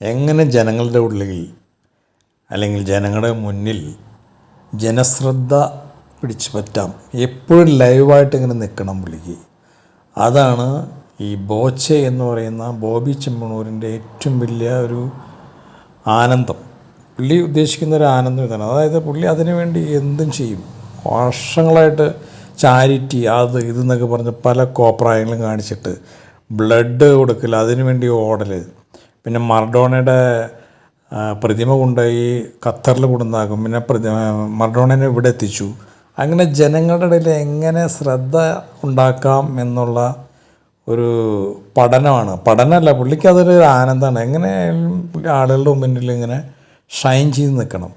എങ്ങനെ ജനങ്ങളുടെ ഉള്ളിൽ അല്ലെങ്കിൽ ജനങ്ങളുടെ മുന്നിൽ ജനശ്രദ്ധ പിടിച്ചു പറ്റാം. എപ്പോഴും ലൈവായിട്ട് ഇങ്ങനെ നിൽക്കണം പുള്ളിക്ക്. അതാണ് ഈ ബോച്ചെ എന്ന് പറയുന്ന ബോബി ചെമ്മണൂരിന്റെ ഏറ്റവും വലിയ ഒരു ആനന്ദം. പുള്ളി ഉദ്ദേശിക്കുന്ന ഒരു ആനന്ദം ഇതാണ്. അതായത് പുള്ളി അതിനുവേണ്ടി എന്തും ചെയ്യും. വർഷങ്ങളായിട്ട് ചാരിറ്റി അത് ഇതെന്നൊക്കെ പറഞ്ഞ് പല കോപ്രായങ്ങളും കാണിച്ചിട്ട് ബ്ലഡ് കൊടുക്കൽ അതിനുവേണ്ടി ഓടൽ പിന്നെ മർഡോണയുടെ പ്രതിമ കൊണ്ടുപോയി ഖത്തറിൽ കൊണ്ടുവന്നാക്കും. പിന്നെ പ്രതിമ മർഡോണനെ ഇവിടെ എത്തിച്ചു. അങ്ങനെ ജനങ്ങളുടെ ഇടയിൽ എങ്ങനെ ശ്രദ്ധ ഉണ്ടാക്കാം എന്നുള്ള ഒരു പഠനമാണ്. പഠനമല്ല പുള്ളിക്ക് അതൊരു ആനന്ദമാണ്. എങ്ങനെ ആളുകളുടെ മുന്നിൽ ഇങ്ങനെ ഷൈൻ ചെയ്ത് നിൽക്കണം.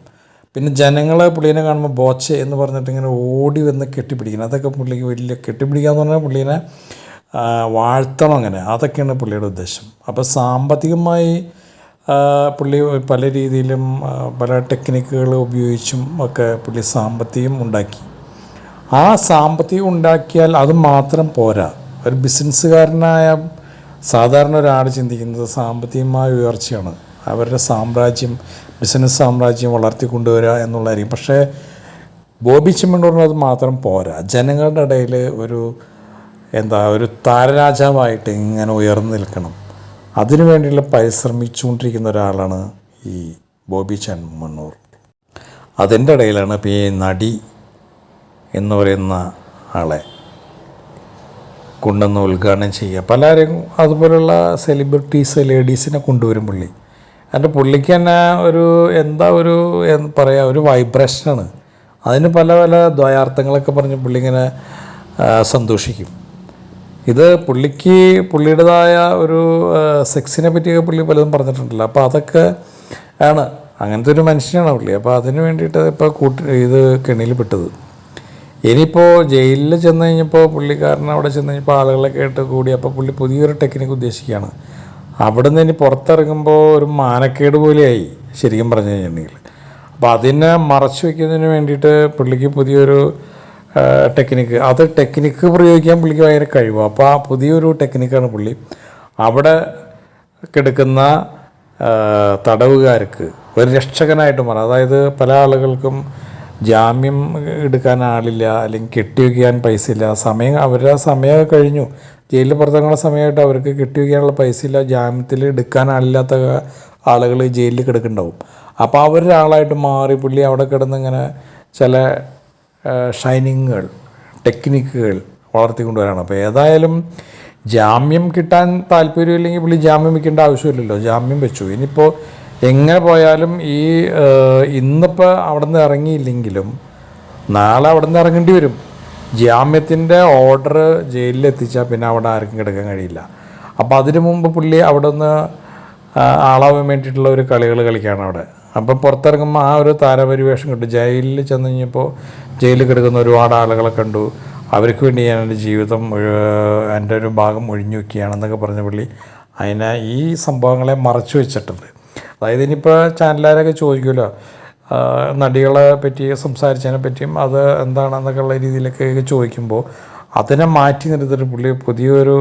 പിന്നെ ജനങ്ങളെ പുള്ളീനെ കാണുമ്പോൾ ബോച്ചെ എന്ന് പറഞ്ഞിട്ട് ഇങ്ങനെ ഓടി വന്ന് കെട്ടിപ്പിടിക്കണം. അതൊക്കെ പുള്ളിക്ക് വലിയ കെട്ടിപ്പിടിക്കുക എന്ന് പറഞ്ഞാൽ പുള്ളീനെ വാഴ്ത്തണം അങ്ങനെ. അതൊക്കെയാണ് പുള്ളിയുടെ ഉദ്ദേശം. അപ്പോൾ സാമ്പത്തികമായി പുള്ളി പല രീതിയിലും പല ടെക്നിക്കുകൾ ഉപയോഗിച്ചും ഒക്കെ പുള്ളി സാമ്പത്തികം ഉണ്ടാക്കി. ആ സാമ്പത്തികം ഉണ്ടാക്കിയാൽ അത് മാത്രം പോരാ. ഒരു ബിസിനസ്സുകാരനായ സാധാരണ ഒരാൾ ചിന്തിക്കുന്നത് സാമ്പത്തികമായ ഉയർച്ചയാണ്. അവരുടെ സാമ്രാജ്യം ബിസിനസ് സാമ്രാജ്യം വളർത്തിക്കൊണ്ടുവരിക എന്നുള്ളതായിരിക്കും. പക്ഷേ ബോബി അത് മാത്രം പോരാ. ജനങ്ങളുടെ ഇടയിൽ ഒരു എന്താ ഒരു താരരാജാവായിട്ട് ഇങ്ങനെ ഉയർന്നു നിൽക്കണം. അതിനു വേണ്ടിയുള്ള പരിശ്രമിച്ചുകൊണ്ടിരിക്കുന്ന ഒരാളാണ് ഈ ബോബി ചെമ്മണ്ണൂർ അതിന്റെ ഇടയിലാണ് ഈ നടി എന്ന് പറയുന്ന ആളെ കൊണ്ടുവന്ന് ഉദ്ഘാടനം ചെയ്യുക. പലരും അതുപോലെയുള്ള സെലിബ്രിറ്റീസ് ലേഡീസിനെ കൊണ്ടുവരും പുള്ളി. എന്റെ പുള്ളിക്ക് തന്നെ ഒരു എന്താ ഒരു പറയുക ഒരു വൈബ്രേഷനാണ് അതിന് പല പല ദ്വയാർത്ഥങ്ങളൊക്കെ പറഞ്ഞ് പുള്ളി ഇങ്ങനെ സന്തോഷിക്കും. ഇത് പുള്ളിക്ക് പുള്ളിയുടേതായ ഒരു സെക്സിനെ പറ്റിയൊക്കെ പുള്ളി പലതും പറഞ്ഞിട്ടുണ്ടല്ലോ. അപ്പോൾ അതൊക്കെ ആണ്. അങ്ങനത്തെ ഒരു മനുഷ്യനാണ് പുള്ളി. അപ്പോൾ അതിന് വേണ്ടിയിട്ട് ഇപ്പോൾ കൂട്ടി ഇത് കെണിയിൽ പെട്ടത്. ഇനിയിപ്പോൾ ജയിലിൽ ചെന്ന് കഴിഞ്ഞപ്പോൾ പുള്ളിക്കാരൻ അവിടെ ചെന്ന് കഴിഞ്ഞപ്പോൾ ആളുകളൊക്കെ ആയിട്ട് കൂടി അപ്പോൾ പുള്ളി പുതിയൊരു ടെക്നിക്ക് ഉദ്ദേശിക്കുകയാണ്. അവിടെ നിന്ന് ഇനി പുറത്തിറങ്ങുമ്പോൾ ഒരു മാനക്കേട് പോലെയായി ശരിക്കും പറഞ്ഞു കഴിഞ്ഞിട്ടുണ്ടെങ്കിൽ. അപ്പോൾ അതിനെ മറച്ചു വയ്ക്കുന്നതിന് വേണ്ടിയിട്ട് പുള്ളിക്ക് പുതിയൊരു ടെക്നിക്ക് അത് ടെക്നിക്ക് പ്രയോഗിക്കാൻ പുള്ളിക്ക് ഭയങ്കര കഴിവാണ് അപ്പോൾ ആ പുതിയൊരു ടെക്നിക്കാണ് പുള്ളി. അവിടെ കിടക്കുന്ന തടവുകാർക്ക് ഒരു രക്ഷകനായിട്ട് മാറും. അതായത് പല ആളുകൾക്കും ജാമ്യം എടുക്കാൻ ആളില്ല അല്ലെങ്കിൽ കെട്ടിവെക്കാൻ പൈസ ഇല്ല. സമയം അവരുടെ സമയം കഴിഞ്ഞു. ജയിലിൽ പുറത്തിറങ്ങുന്ന സമയമായിട്ട് അവർക്ക് കെട്ടിവെക്കാനുള്ള പൈസ ഇല്ല ജാമ്യത്തിൽ എടുക്കാൻ ആളില്ലാത്ത ആളുകൾ ജയിലിൽ കിടക്കുന്നുണ്ടാവും. അപ്പോൾ അവരൊരാളായിട്ട് മാറി പുള്ളി അവിടെ കിടന്ന് ഇങ്ങനെ ചില ഷൈനിങ്ങുകൾ ടെക്നിക്കുകൾ വളർത്തിക്കൊണ്ടുവരാണ്. അപ്പോൾ ഏതായാലും ജാമ്യം കിട്ടാൻ താല്പര്യമില്ലെങ്കിൽ പുള്ളി ജാമ്യം വെക്കേണ്ട ആവശ്യമില്ലല്ലോ. ജാമ്യം വെച്ചു. ഇനിയിപ്പോൾ എങ്ങനെ പോയാലും ഈ ഇന്നിപ്പോൾ അവിടെ നിന്ന് ഇറങ്ങിയില്ലെങ്കിലും നാളെ അവിടെ നിന്ന് ഇറങ്ങേണ്ടി വരും. ജാമ്യത്തിന്റെ ഓർഡർ ജയിലിൽ എത്തിച്ചാൽ പിന്നെ അവിടെ ആർക്കും കിടക്കാൻ കഴിയില്ല. അപ്പോൾ അതിനു മുമ്പ് പുള്ളി അവിടെ നിന്ന് ആളാവാൻ വേണ്ടിയിട്ടുള്ള ഒരു കളികൾ കളിക്കുകയാണ് അവിടെ. അപ്പോൾ പുറത്തിറങ്ങുമ്പോൾ ആ ഒരു താരപരിവേഷം കിട്ടും ജയിലിൽ ചെന്ന് കഴിഞ്ഞപ്പോൾ ജയിലിൽ കിടക്കുന്ന ഒരുപാട് ആളുകളെ കണ്ടു. അവർക്ക് വേണ്ടി ഞാൻ എന്റെ ജീവിതം എന്റെ ഒരു ഭാഗം ഒഴിഞ്ഞു വെക്കുകയാണെന്നൊക്കെ പറഞ്ഞ പുള്ളി അതിനെ ഈ സംഭവങ്ങളെ മറച്ചു വെച്ചിട്ടുണ്ട്. അതായത് ഇനിയിപ്പോൾ ചാനലുകാരൊക്കെ ചോദിക്കുമല്ലോ നടികളെ പറ്റി സംസാരിച്ചതിനെ പറ്റിയും അത് എന്താണെന്നൊക്കെ ഉള്ള രീതിയിലൊക്കെ ചോദിക്കുമ്പോൾ അതിനെ മാറ്റി നിർത്തിയിട്ട് പുള്ളി പുതിയൊരു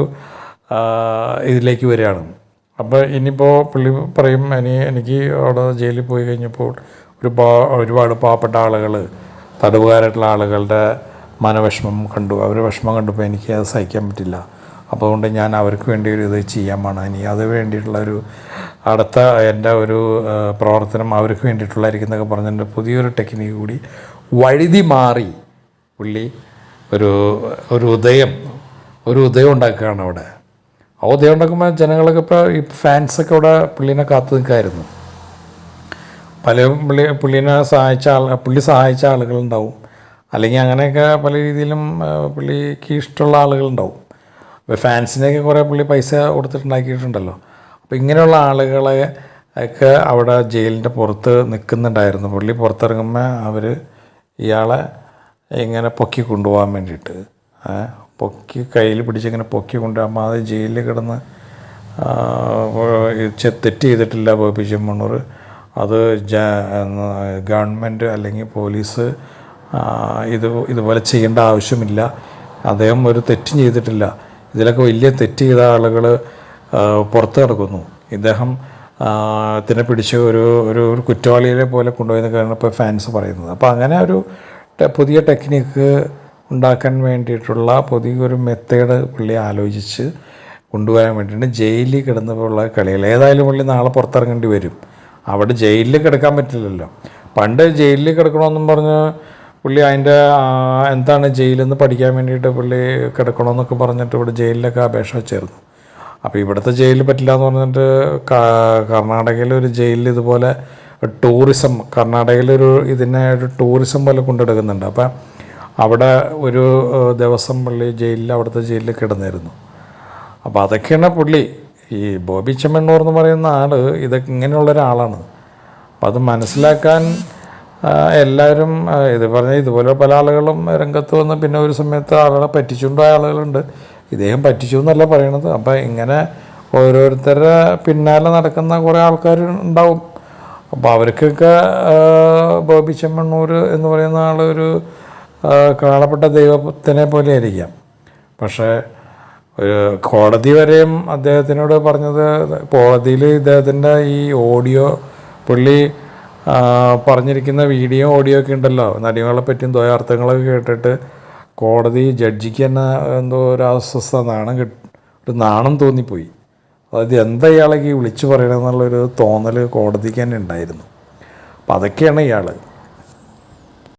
ഇതിലേക്ക് വരികയാണ്. അപ്പോൾ ഇനിയിപ്പോൾ പുള്ളി പറയും ഇനി എനിക്ക് അവിടെ ജയിലിൽ പോയി കഴിഞ്ഞപ്പോൾ ഒരു ഒരുപാട് പാവപ്പെട്ട ആളുകൾ തടവുകാരായിട്ടുള്ള ആളുകളുടെ മനവിഷമം കണ്ടു. അവർ വിഷമം കണ്ടപ്പോൾ എനിക്ക് അത് സഹിക്കാൻ പറ്റില്ല. അപ്പോൾ അതുകൊണ്ട് ഞാൻ അവർക്ക് വേണ്ടി ഒരു ഇത് ചെയ്യാമാണ് ഇനി അത് വേണ്ടിയിട്ടുള്ള ഒരു അടുത്ത എന്റെ ഒരു പ്രവർത്തനം അവർക്ക് വേണ്ടിയിട്ടുള്ളതായിരിക്കും എന്നൊക്കെ പറഞ്ഞിട്ട് പുതിയൊരു ടെക്നിക്ക് കൂടി വഴുതി മാറി പുള്ളി ഒരു ഒരു ഉദയം ഒരു ഉദയം ഉണ്ടാക്കുകയാണ് അവിടെ. ദൈവം ഉണ്ടാക്കുമ്പോൾ ജനങ്ങളൊക്കെ ഇപ്പോൾ ഈ ഫാൻസൊക്കെ ഇവിടെ പുള്ളീനെ കാത്തു നിൽക്കായിരുന്നു. പല പുള്ളി പുള്ളീനെ സഹായിച്ച ആൾ പുള്ളി സഹായിച്ച ആളുകളുണ്ടാവും അല്ലെങ്കിൽ അങ്ങനെയൊക്കെ പല രീതിയിലും പുള്ളിക്ക് ഇഷ്ടമുള്ള ആളുകളുണ്ടാവും അപ്പോൾ ഫാൻസിനെയൊക്കെ കുറേ പുള്ളി പൈസ കൊടുത്തിട്ടുണ്ടാക്കിയിട്ടുണ്ടല്ലോ. അപ്പോൾ ഇങ്ങനെയുള്ള ആളുകളെ ഒക്കെ അവിടെ ജയിലിന്റെ പുറത്ത് നിൽക്കുന്നുണ്ടായിരുന്നു. പുള്ളി പുറത്തിറങ്ങുമ്പോൾ അവർ ഇയാളെ ഇങ്ങനെ പൊക്കി കൊണ്ടുപോകാൻ വേണ്ടിയിട്ട് പൊക്കി കയ്യിൽ പിടിച്ചിങ്ങനെ പൊക്കി കൊണ്ട് അമ്മാതെ ജയിലിൽ കിടന്ന് തെറ്റ് ചെയ്തിട്ടില്ല ബോബി ചെമ്മണ്ണൂർ അത് ഗവൺമെന്റ് അല്ലെങ്കിൽ പോലീസ് ഇത് ഇതുപോലെ ചെയ്യേണ്ട ആവശ്യമില്ല. അദ്ദേഹം ഒരു തെറ്റും ചെയ്തിട്ടില്ല. ഇതിലൊക്കെ വലിയ തെറ്റ് ചെയ്ത ആളുകൾ പുറത്ത് കിടക്കുന്നു. ഇദ്ദേഹം ത്തിനെ പിടിച്ച് ഒരു ഒരു ഒരു കുറ്റവാളിയെ പോലെ കൊണ്ടുപോയെന്ന് കാരണം ഇപ്പോൾ ഫാൻസ് പറയുന്നത്. അപ്പോൾ അങ്ങനെ ഒരു പുതിയ ടെക്നിക്ക് ഉണ്ടാക്കാൻ വേണ്ടിയിട്ടുള്ള പുതിയൊരു മെത്തേഡ് പുള്ളി ആലോചിച്ച് കൊണ്ടുപോകാൻ വേണ്ടിയിട്ട് ജയിലിൽ കിടന്നപ്പോഴുള്ള കളികൾ. ഏതായാലും പുള്ളി നാളെ പുറത്തിറങ്ങേണ്ടി വരും. അവിടെ ജയിലിൽ കിടക്കാൻ പറ്റില്ലല്ലോ. പണ്ട് ജയിലിൽ കിടക്കണമെന്നും പറഞ്ഞ് പുള്ളി അതിന്റെ എന്താണ് ജയിലെന്ന് പഠിക്കാൻ വേണ്ടിയിട്ട് പുള്ളി കിടക്കണമെന്നൊക്കെ പറഞ്ഞിട്ട് ഇവിടെ ജയിലിലൊക്കെ അപേക്ഷ വെച്ചായിരുന്നു അപ്പോൾ ഇവിടുത്തെ ജയിലിൽ പറ്റില്ല എന്ന് പറഞ്ഞിട്ട് കർണാടകയിലെ ഒരു ജയിലിൽ ഇതുപോലെ ടൂറിസം കർണാടകയിലൊരു ഇതിനെ ഒരു ടൂറിസം പോലെ കൊണ്ടെടുക്കുന്നുണ്ട്. അപ്പം അവിടെ ഒരു ദിവസം പുള്ളി ജയിലിൽ അവിടുത്തെ ജയിലിൽ കിടന്നിരുന്നു അപ്പോൾ അതൊക്കെയാണ് പുള്ളി. ഈ ബോബി ചെമ്മണ്ണൂർ എന്ന് പറയുന്ന ആൾ ഇതൊക്കെ ഇങ്ങനെയുള്ള ഒരാളാണ് അപ്പം അത് മനസ്സിലാക്കാൻ എല്ലാവരും ഇത് പറഞ്ഞ ഇതുപോലെ പല ആളുകളും രംഗത്ത് വന്ന് പിന്നെ ഒരു സമയത്ത് ആളുകളെ പറ്റിച്ചുകൊണ്ടുപോയ ആളുകളുണ്ട്. ഇദ്ദേഹം പറ്റിച്ചു എന്നല്ല പറയണത്. അപ്പം ഇങ്ങനെ ഓരോരുത്തരുടെ പിന്നാലെ നടക്കുന്ന കുറേ ആൾക്കാർ ഉണ്ടാവും. അപ്പോൾ അവർക്കൊക്കെ ബോബി ചെമ്മണ്ണൂർ എന്ന് പറയുന്ന ആളൊരു കാണപ്പെട്ട ദൈവത്തിനെ പോലെ ആയിരിക്കാം. പക്ഷേ ഒരു കോടതി വരെയും അദ്ദേഹത്തിനോട് പറഞ്ഞത് കോടതിയിൽ ഇദ്ദേഹത്തിന്റെ ഈ ഓഡിയോ പുള്ളി പറഞ്ഞിരിക്കുന്ന വീഡിയോ ഓഡിയോ ഒക്കെ ഉണ്ടല്ലോ. നടികളെ പറ്റിയും ദ്വയാർത്ഥങ്ങളൊക്കെ കേട്ടിട്ട് കോടതി ജഡ്ജിക്ക് തന്നെ എന്തോ ഒരു അസ്വസ്ഥ നാണം ഒരു നാണം തോന്നിപ്പോയി. അതായത് എന്താ ഇയാളേക്ക് വിളിച്ചു പറയണമെന്നുള്ളൊരു തോന്നൽ കോടതിക്ക് തന്നെ ഉണ്ടായിരുന്നു. അപ്പം അതൊക്കെയാണ് ഇയാൾ